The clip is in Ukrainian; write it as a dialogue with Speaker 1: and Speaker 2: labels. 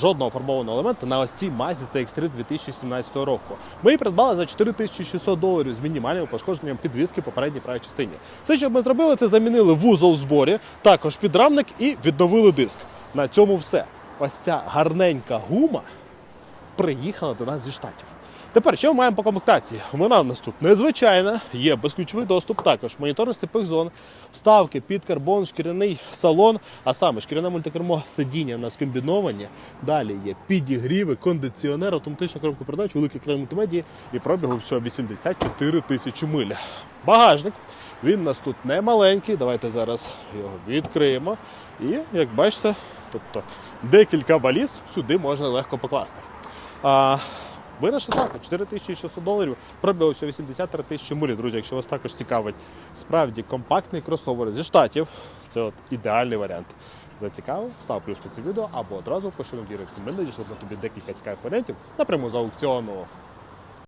Speaker 1: жодного фарбованого елемента на ось цій Mazda CX-3 2017 року. Ми її придбали за 4600 доларів з мінімальним пошкодженням підвіски попередній правій частині. Все, що ми зробили, це замінили вузол в зборі, також підрамник і відновили диск. На цьому все. Ось ця гарненька гума приїхала до нас зі штатів. Тепер що ми маємо по комплектації? Вона у нас тут незвичайна, є безключовий доступ, також монітор сліпих зон, вставки під карбон, шкіряний салон, а саме шкіряне мультикермо сидіння у нас комбіновані. Далі є підігріви, кондиціонер, автоматична коробка передач, великий екран мультимедії і пробігу всього 84 тисячі миль. Багажник. Він у нас тут не маленький. Давайте зараз його відкриємо. І як бачите, тобто декілька валіз сюди можна легко покласти. А, Винашна так, 4600 доларів, всього 83 тисячі милі. Друзі, якщо вас також цікавить справді компактний кросовер зі штатів, це от ідеальний варіант. Зацікавив, став плюс під це відео або одразу на дірект. Ми надійшли на тобі декілька цікавих варіантів напряму з аукціону